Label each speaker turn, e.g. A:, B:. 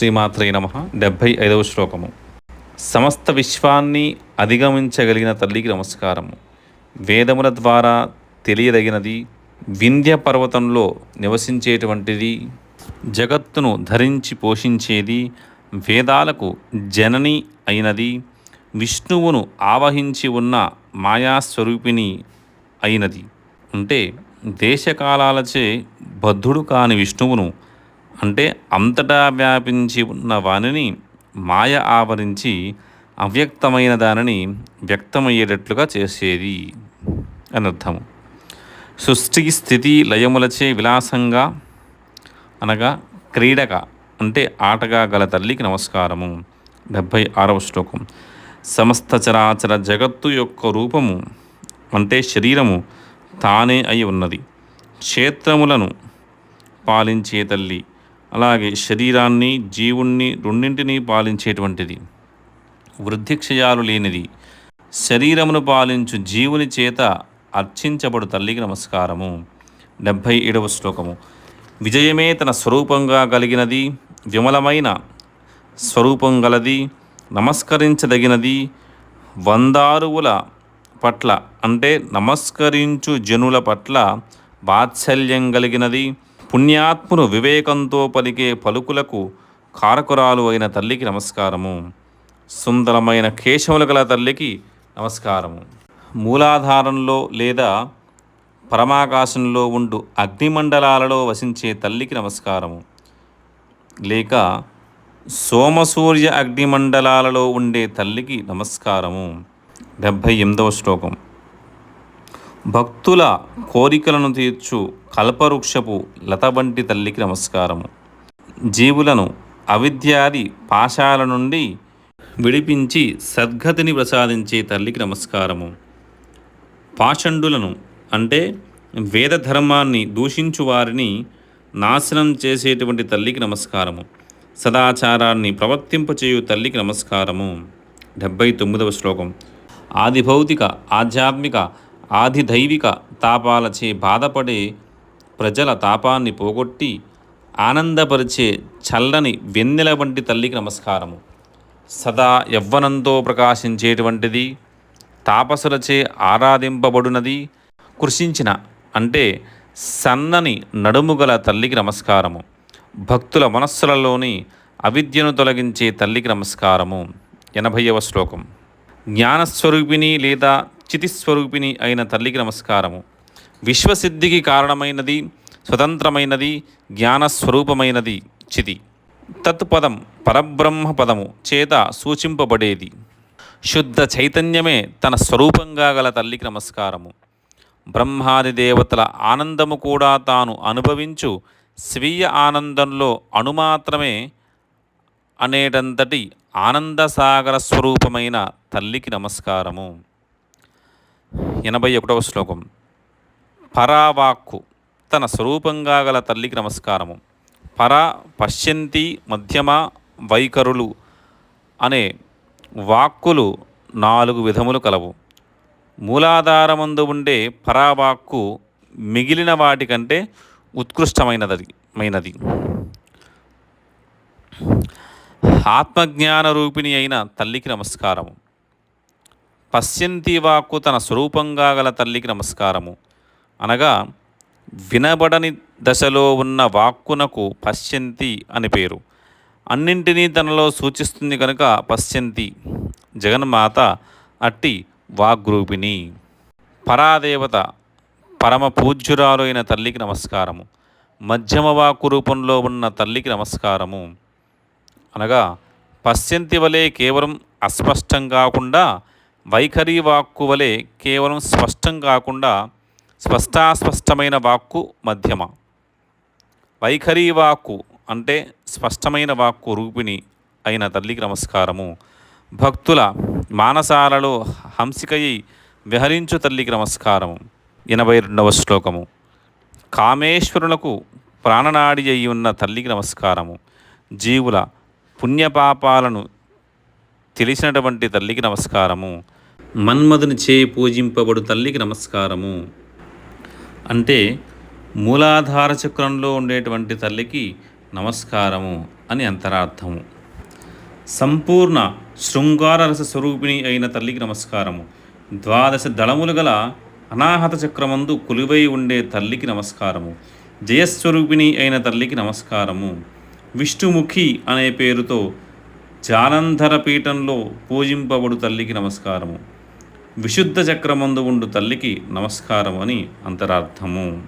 A: శ్రీమాత్రే నమ. డెబ్భై ఐదవ శ్లోకము. సమస్త విశ్వాన్ని అధిగమించగలిగిన తల్లికి నమస్కారము. వేదముల ద్వారా తెలియదగినది వింధ్య పర్వతంలో నివసించేటువంటిది జగత్తును ధరించి పోషించేది వేదాలకు జనని అయినది విష్ణువును ఆవహించి ఉన్న మాయాస్వరూపిణి అయినది. అంటే దేశకాలాలచే బద్ధుడు కాని విష్ణువును అంటే అంతటా వ్యాపించి ఉన్న వానిని మాయ ఆవరించి అవ్యక్తమైన దానిని వ్యక్తమయ్యేటట్లుగా చేసేది అని అర్థము సృష్టి స్థితి లయములచే విలాసంగా అనగా క్రీడక అంటే ఆటగా గల తల్లికి నమస్కారము. డెబ్భై ఆరవ శ్లోకం. సమస్త చరాచర జగత్తు యొక్క రూపము అంటే శరీరము తానే అయి ఉన్నది. క్షేత్రములను పాలించే తల్లి అలాగే శరీరాన్ని జీవుణ్ణి రెండింటినీ పాలించేటువంటిది. వృద్ధిక్షయాలు లేనిది. శరీరమును పాలించు జీవుని చేత అర్చించబడు తల్లికి నమస్కారము. డెబ్భై ఏడవ శ్లోకము. విజయమే తన స్వరూపంగా కలిగినది విమలమైన స్వరూపం గలది నమస్కరించదగినది వందారువుల పట్ల అంటే నమస్కరించు జనుల పట్ల వాత్సల్యం కలిగినది పుణ్యాత్ములు వివేకంతో పలికే పలుకులకు కారకురాలు అయిన తల్లికి నమస్కారము. సుందరమైన కేశములు గల తల్లికి నమస్కారము. మూలాధారంలో లేదా పరమాకాశంలో ఉండు అగ్నిమండలాలలో వసించే తల్లికి నమస్కారము. లేక సోమసూర్య అగ్నిమండలాలలో ఉండే తల్లికి నమస్కారము. డెబ్భై ఎనిమిదవ శ్లోకం. భక్తుల కోరికలను తీర్చు కల్పవృక్షపు లతబంటి తల్లికి నమస్కారము. జీవులను అవిద్యాది పాశాల నుండి విడిపించి సద్గతిని ప్రసాదించే తల్లికి నమస్కారము. పాషండులను అంటే వేద ధర్మాన్ని దూషించు వారిని నాశనం చేసేటువంటి తల్లికి నమస్కారము. సదాచారాన్ని ప్రవర్తింపచేయు తల్లికి నమస్కారము. డెబ్భై తొమ్మిదవ శ్లోకం. ఆది భౌతిక ఆధ్యాత్మిక ఆది దైవిక తాపాలచే బాధపడే ప్రజల తాపాన్ని పోగొట్టి ఆనందపరిచే చల్లని వెన్నెల వంటి తల్లికి నమస్కారము. సదా యవ్వనంతో ప్రకాశించేటువంటిది తాపసులచే ఆరాధింపబడునది కృషించిన అంటే సన్నని నడుముగల తల్లికి నమస్కారము. భక్తుల మనస్సులలోని అవిద్యను తొలగించే తల్లికి నమస్కారము. ఎనభైవ శ్లోకం. జ్ఞానస్వరూపిణి లేదా చితిస్వరూపిణి అయిన తల్లికి నమస్కారము. విశ్వసిద్ధికి కారణమైనది స్వతంత్రమైనది జ్ఞానస్వరూపమైనది చితి. తత్పదం పరబ్రహ్మ పదము చేత సూచింపబడేది. శుద్ధ చైతన్యమే తన స్వరూపంగా గల తల్లికి నమస్కారము. బ్రహ్మాది దేవతల ఆనందము కూడా తాను అనుభవించు స్వీయ ఆనందంలో అణుమాత్రమే అనేటంతటి ఆనందసాగర స్వరూపమైన తల్లికి నమస్కారము. ఎనభై ఒకటవ శ్లోకం. పరావాక్కు. తన స్వరూపంగా గల తల్లికి నమస్కారము. పర పశ్యంతి మధ్యమ వైఖరులు అనే వాక్కులు నాలుగు విధములు కలవు. మూలాధారమందు ఉండే పరావాక్కు మిగిలిన వాటికంటే ఉత్కృష్టమైనది మైనది. ఆత్మజ్ఞాన రూపిణి అయిన తల్లికి నమస్కారము. పశ్యంతి వాక్కు తన స్వరూపంగా గల తల్లికి నమస్కారము. అనగా వినబడని దశలో ఉన్న వాక్కునకు పశ్యంతి అని పేరు. అన్నింటినీ తనలో సూచిస్తుంది కనుక పశ్యంతి. జగన్మాత అట్టి వాగ్రూపిణి. పరాదేవత పరమ పూజ్యురాలు అయిన తల్లికి నమస్కారము. మధ్యమ వాక్కు రూపంలో ఉన్న తల్లికి నమస్కారము. అనగా పశ్యంతి వలె కేవలం అస్పష్టం కాకుండా వైఖరి వాక్కు వలె కేవలం స్పష్టం కాకుండా స్పష్టాస్పష్టమైన వాక్కు మధ్యమ. వైఖరి వాక్కు అంటే స్పష్టమైన వాక్కు రూపిణి అయిన తల్లికి నమస్కారము. భక్తుల మానసాలలో హంసికయి విహరించు తల్లికి నమస్కారము. ఎనభై రెండవ శ్లోకము. కామేశ్వరులకు ప్రాణనాడి అయి ఉన్న తల్లికి నమస్కారము. జీవుల పుణ్యపాపాలను తెలిసినటువంటి తల్లికి నమస్కారము. మన్మధుని చే పూజింపబడు తల్లికి నమస్కారము. అంటే మూలాధార చక్రంలో ఉండేటువంటి తల్లికి నమస్కారము అని అంతరార్థము. సంపూర్ణ శృంగార రస స్వరూపిణి అయిన తల్లికి నమస్కారము. ద్వాదశ దళములు గల అనాహత చక్రమందు కొలువై ఉండే తల్లికి నమస్కారము. జయస్వరూపిణి అయిన తల్లికి నమస్కారము. విష్ణుముఖి అనే పేరుతో జాలంధర పీఠంలో పూజింపబడు తల్లికి నమస్కారము. విశుద్ధ చక్రమందు ఉండు తల్లికి నమస్కారం అని అంతరార్థము.